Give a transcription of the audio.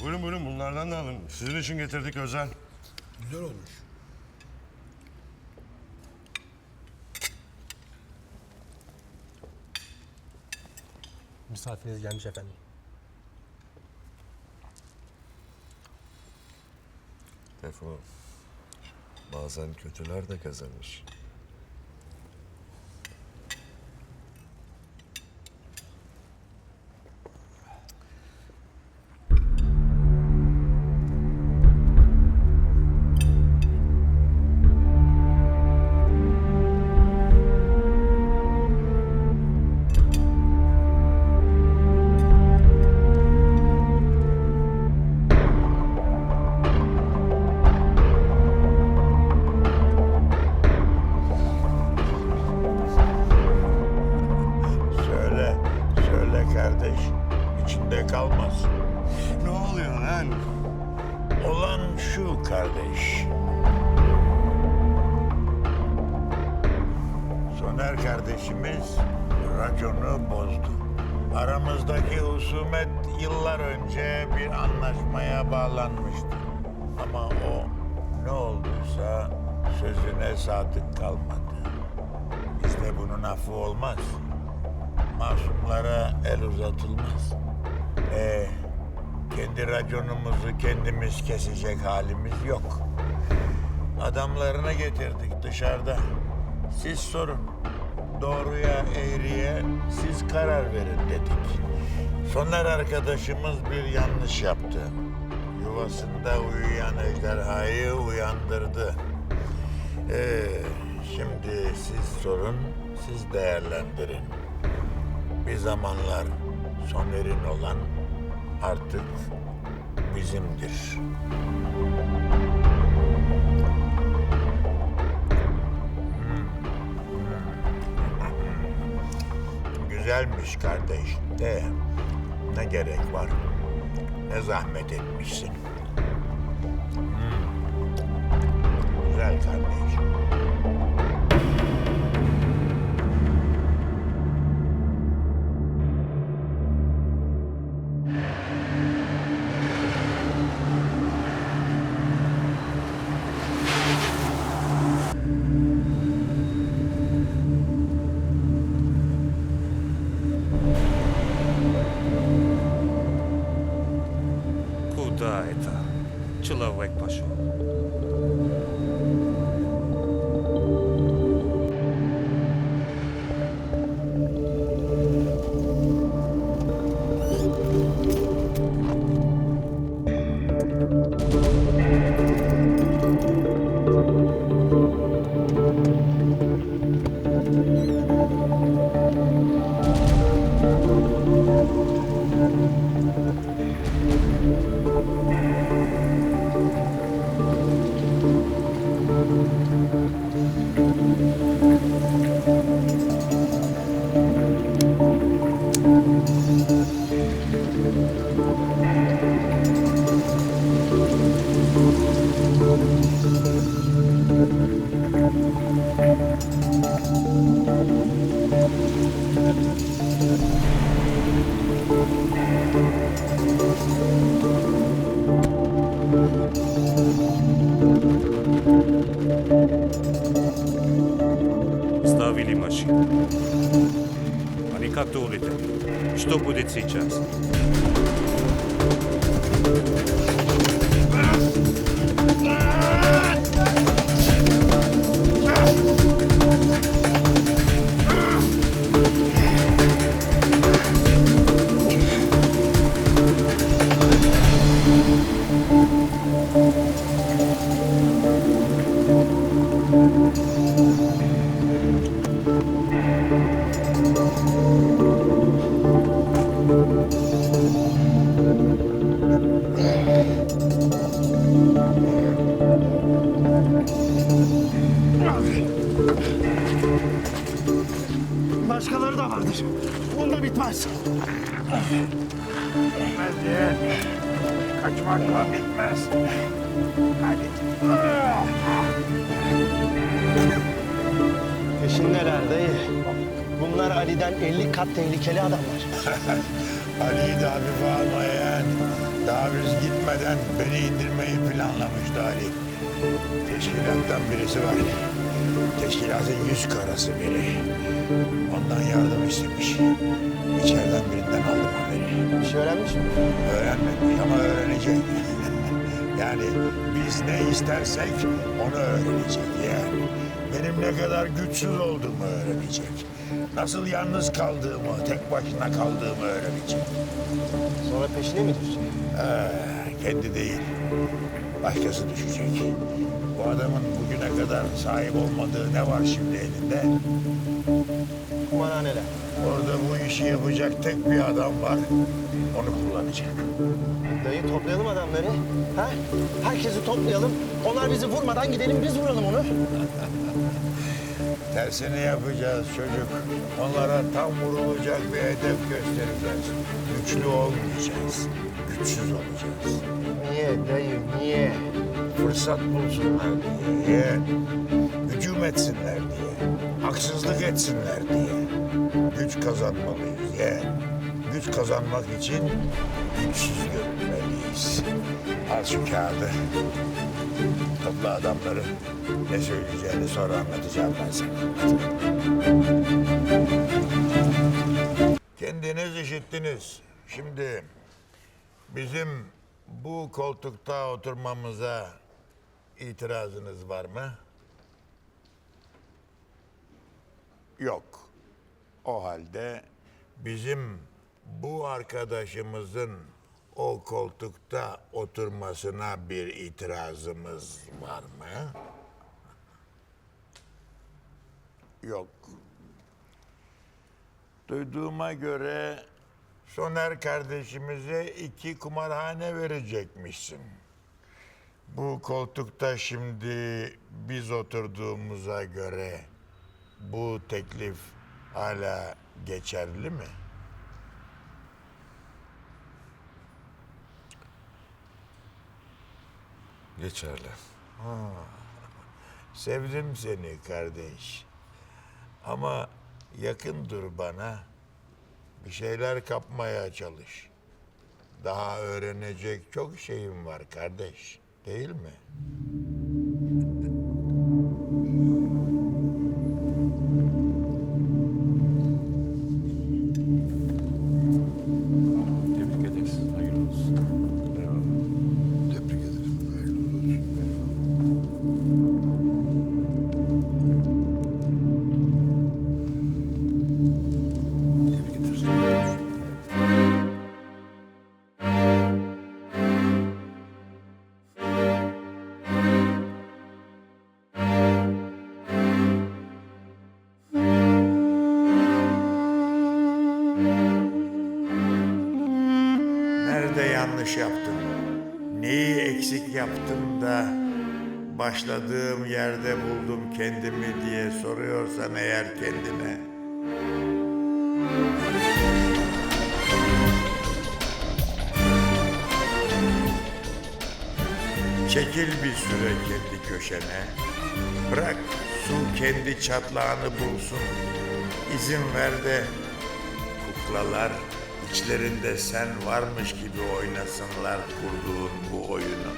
Buyurun buyurun bunlardan da alın. Sizin için getirdik özel. Güzel olmuş. Misafiriniz gelmiş efendim. Defo. Bazen kötüler de kazanır. Kardeşimiz raconu bozdu. Aramızdaki husumet yıllar önce bir anlaşmaya bağlanmıştı. Ama o ne olduysa sözüne sadık kalmadı. Bizde bunun affı olmaz. Masumlara el uzatılmaz. Ee, kendi raconumuzu kendimiz kesecek halimiz yok. Adamlarını getirdik dışarıda. Siz sorun. Doğruya, eğriye siz karar verin dedik. Soner arkadaşımız bir yanlış yaptı. Yuvasında uyuyan ejderhayı uyandırdı. Ee, şimdi siz sorun, siz değerlendirin. Bir zamanlar Soner'in olan artık bizimdir. Güzelmiş kardeş. De ne gerek var? Ne zahmet etmişsin. Hmm. Güzel kardeş. Куда это, человек пошел? Ставили машину. Они как-то улетели. Что будет сейчас? Bunda bitmez. Hadi. Kaçmakla bitmez. Hadi. Peşindeler dayı. Bunlar Ali'den 50 kat tehlikeli adamlar. Ali'yi de hafife alma yeğen. Daha biz gitmeden beni indirmeyi planlamıştı Ali. Teşkilattan birisi var. Teşkilatın yüz karası biri. Ondan yardım istemiş. İçeriden birinden aldım haberi. Bir şey öğrenmiş mi? Öğrenmemiş ama öğrenecek. yani biz ne istersek onu öğrenecek yani. Benim ne kadar güçsüz olduğumu öğrenecek. Nasıl yalnız kaldığımı, tek başına kaldığımı öğrenecek. Sonra peşine mi düşecek? Ee, kendi değil, başkası düşecek. Bu adamın bugüne kadar sahip olmadığı ne var şimdi elinde? Kumarhaneler. Orada bu işi yapacak tek bir adam var. Onu kullanacak. Dayı toplayalım adamları. Ha? Herkesi toplayalım. Onlar bizi vurmadan gidelim biz vuralım onu. Tersini yapacağız çocuk. Onlara tam vurulacak bir hedef göstereceğiz. Güçlü olmayacağız. Güçsüz olacağız. Niye dayı niye? Fırsat bulsunlar diye. Hücum etsinler diye. Haksızlık etsinler diye. Güç kazanmalıyız ye. Güç kazanmak için güçsüz görünmeliyiz. Al şu kağıdı. Topla adamları. Ne söyleyeceğini sonra anlatacağım ben sana. Kendiniz işittiniz. Şimdi bizim bu koltukta oturmamıza itirazınız var mı? Yok. O halde bizim bu arkadaşımızın o koltukta oturmasına bir itirazımız var mı? Yok. Duyduğuma göre Soner kardeşimize iki kumarhane verecekmişsin. Bu koltukta şimdi biz oturduğumuza göre bu teklif hala geçerli mi? Geçerli. Sevdim seni kardeş. Ama yakın dur bana. Bir şeyler kapmaya çalış. Daha öğrenecek çok şeyim var kardeş. Değil mi? Eksik yaptım da başladığım yerde buldum kendimi diye soruyorsan eğer kendine. Çekil bir süre kendi köşene. Bırak su kendi çatlağını bulsun. İzin ver de kuklalar içlerinde sen varmış gibi oynasınlar kurduğun bu oyunu.